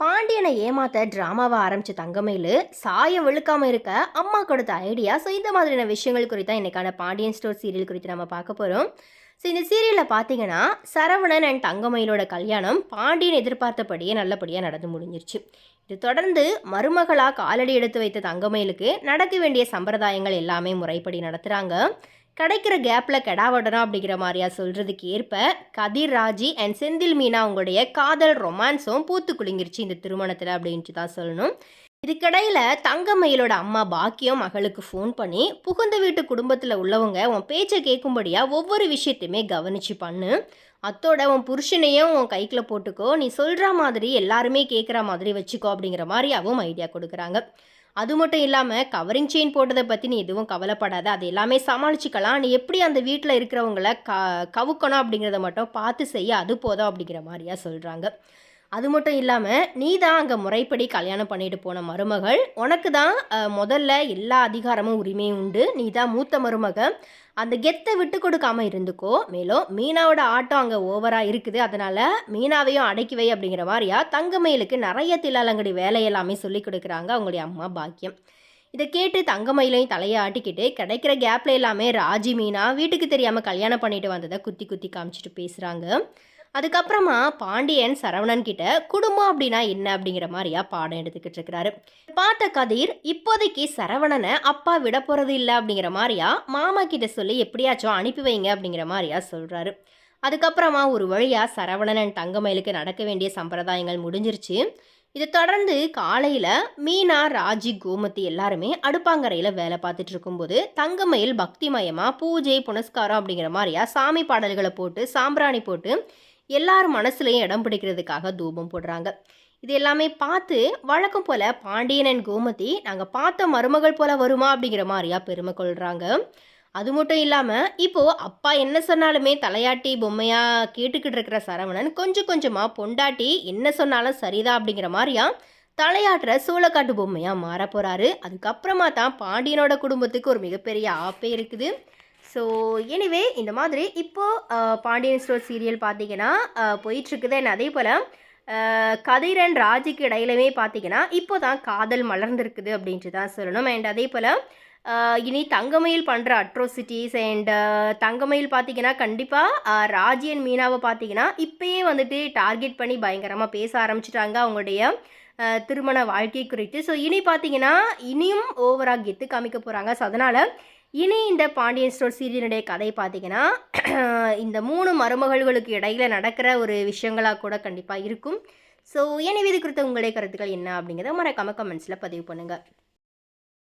பாண்டியனை ஏமாத்த ட்ராமாவை ஆரம்பிச்ச தங்கமயிலு சாயம் வெளுக்காம இருக்க அம்மா கொடுத்த ஐடியா ஸோ இந்த மாதிரியான விஷயங்கள் குறித்து தான் இன்னைக்கான பாண்டியன் ஸ்டோர் சீரியல் குறித்து நம்ம பார்க்க போகிறோம் ஸோ இந்த சீரியலில் பார்த்தீங்கன்னா சரவணன் அண்ட் தங்கமயிலோட கல்யாணம் பாண்டியன் எதிர்பார்த்தபடியே நல்லபடியாக நடந்து முடிஞ்சிருச்சு. இது தொடர்ந்து மருமகளாக காலடி எடுத்து வைத்த தங்கமயிலுக்கு நடக்க வேண்டிய சம்பிரதாயங்கள் எல்லாமே முறைப்படி நடத்துகிறாங்க கிடைக்கிற கேப்பில் கெடாவடணும் அப்படிங்கிற மாதிரியா சொல்கிறதுக்கு ஏற்ப கதிர் ராஜி அண்ட் செந்தில் மீனா அவங்களுடைய காதல் ரொமான்ஸும் பூத்து குலுங்கிருச்சு இந்த திருமணத்தில் அப்படின்ட்டு தான் சொல்லணும். இதுக்கிடையில் தங்கமயிலோட அம்மா பாக்கியம் மகளுக்கு ஃபோன் பண்ணி புகுந்த வீட்டு குடும்பத்தில் உள்ளவங்க உன் பேச்சை கேட்கும்படியாக ஒவ்வொரு விஷயத்தையுமே கவனித்து பண்ணு. அத்தோட உன் புருஷனையும் உன் கைக்கில் போட்டுக்கோ. நீ சொல்கிற மாதிரி எல்லாருமே கேட்குற மாதிரி வச்சுக்கோ அப்படிங்கிற மாதிரியாகவும் ஐடியா கொடுக்குறாங்க. அது மட்டும் இல்லாமல் கவரிங் செயின் போட்டதை பற்றி நீ எதுவும் கவலைப்படாத. அது எல்லாமே சமாளிச்சுக்கலாம். நீ எப்படி அந்த வீட்டில் இருக்கிறவங்கள க கவுக்கணும் அப்படிங்கிறத மட்டும் பார்த்து செய்ய அது போதும் அப்படிங்கிற மாதிரியா சொல்கிறாங்க அது மட்டும் இல்லாமல் நீ தான் அங்கே முறைப்படி கல்யாணம் பண்ணிட்டு போன மருமகள். உனக்கு தான் முதல்ல எல்லா அதிகாரமும் உரிமையும் உண்டு. நீ தான் மூத்த மருமக அந்த கெத்தை விட்டு கொடுக்காமல் இருந்துக்கோ. மேலும் மீனாவோட ஆட்டம் அங்கே ஓவராக இருக்குது. அதனால் மீனாவையும் அடக்கி வை அப்படிங்கிற மாதிரியா தங்கமயிலுக்கு நிறைய தில்லாலங்கடி வேலை எல்லாமே சொல்லி கொடுக்குறாங்க அவங்களுடைய அம்மா பாக்கியம். இதை கேட்டு தங்கமயிலையும் தலையை ஆட்டிக்கிட்டு கிடைக்கிற கேப்ல எல்லாமே ராஜி மீனா வீட்டுக்கு தெரியாமல் கல்யாணம் பண்ணிட்டு வந்ததை குத்தி குத்தி காமிச்சிட்டு பேசுகிறாங்க அதுக்கப்புறமா பாண்டியன் சரவணன் கிட்ட குடும்பம் அப்படின்னா என்ன? அப்படிங்கிற மாதிரியா பாடம் எடுத்துக்கிட்டு இருக்கிறாரு. பார்த்த கதிர் இப்போதைக்கு சரவணனை அப்பா விட போறது இல்லை அப்படிங்கிற மாதிரியா மாமா கிட்ட சொல்லி எப்படியாச்சும் அனுப்பி வைங்க அப்படிங்கிற மாதிரியா சொல்றாரு. அதுக்கப்புறமா ஒரு வழியா சரவணன் தங்கமயிலுக்கு நடக்க வேண்டிய சம்பிரதாயங்கள் முடிஞ்சிருச்சு. இதை தொடர்ந்து காலையில் மீனா ராஜி கோமதி எல்லாருமே அடுப்பாங்கரையில் வேலை பார்த்துட்டு இருக்கும்போது தங்கமயில் பக்திமயமாக பூஜை புனஸ்காரம் அப்படிங்கிற மாதிரியா சாமி பாடல்களை போட்டு சாம்பிராணி போட்டு எல்லார் மனசுலையும் இடம் பிடிக்கிறதுக்காக தூபம் போடுறாங்க. இது எல்லாமே பார்த்து வழக்கம் போல் பாண்டியன் and கோமதி நாங்கள் பார்த்த மருமகள் போல வருமா அப்படிங்கிற மாதிரியா பெருமை கொள்கிறாங்க அது மட்டும் இல்லாமல் இப்போது அப்பா என்ன சொன்னாலுமே தலையாட்டி பொம்மையாக கேட்டுக்கிட்டு இருக்கிற சரவணன் கொஞ்சம் கொஞ்சமாக பொண்டாட்டி என்ன சொன்னாலும் சரிதான் அப்படிங்கிற மாதிரியா தலையாட்டுற சூளக்காட்டு பொம்மையாக மாற போகிறாரு அதுக்கப்புறமா தான் பாண்டியனோட குடும்பத்துக்கு ஒரு மிகப்பெரிய ஆப்பே இருக்குது. ஸோ எனிவே இந்த மாதிரி இப்போது பாண்டியன் ஸ்டோர் சீரியல் பார்த்தீங்கன்னா போயிட்டுருக்குது. அண்ட் அதே போல் கதிரன் ராஜுக்கு இடையிலுமே பார்த்தீங்கன்னா இப்போ தான் காதல் மலர்ந்திருக்குது அப்படின்ட்டு தான் சொல்லணும். அண்ட் அதே போல் இனி தங்கமயில் பண்ணுற அட்ரோசிட்டிஸ் அண்ட் தங்கமயில் பார்த்தீங்கன்னா கண்டிப்பாக ராஜி அண்ட் மீனாவை பார்த்தீங்கன்னா இப்போயே வந்துட்டு டார்கெட் பண்ணி பயங்கரமாக பேச ஆரம்பிச்சிட்டாங்க அவங்களுடைய திருமண வாழ்க்கை குறித்து. ஸோ இனி பார்த்தீங்கன்னா இனியும் ஓவராக கெத்து காமிக்க போகிறாங்க ஸோ அதனால் இனி இந்த பாண்டியன் ஸ்டோர் சீரியலுடைய கதை பார்த்தீங்கன்னா இந்த மூணு மருமகள்களுக்கு இடையில நடக்கிற ஒரு விஷயங்களாக கூட கண்டிப்பாக இருக்கும். ஸோ எனவே இது குறித்த உங்களுடைய கருத்துக்கள் என்ன அப்படிங்கிறத மறக்காமல் கமெண்ட்ஸில் பதிவு பண்ணுங்கள்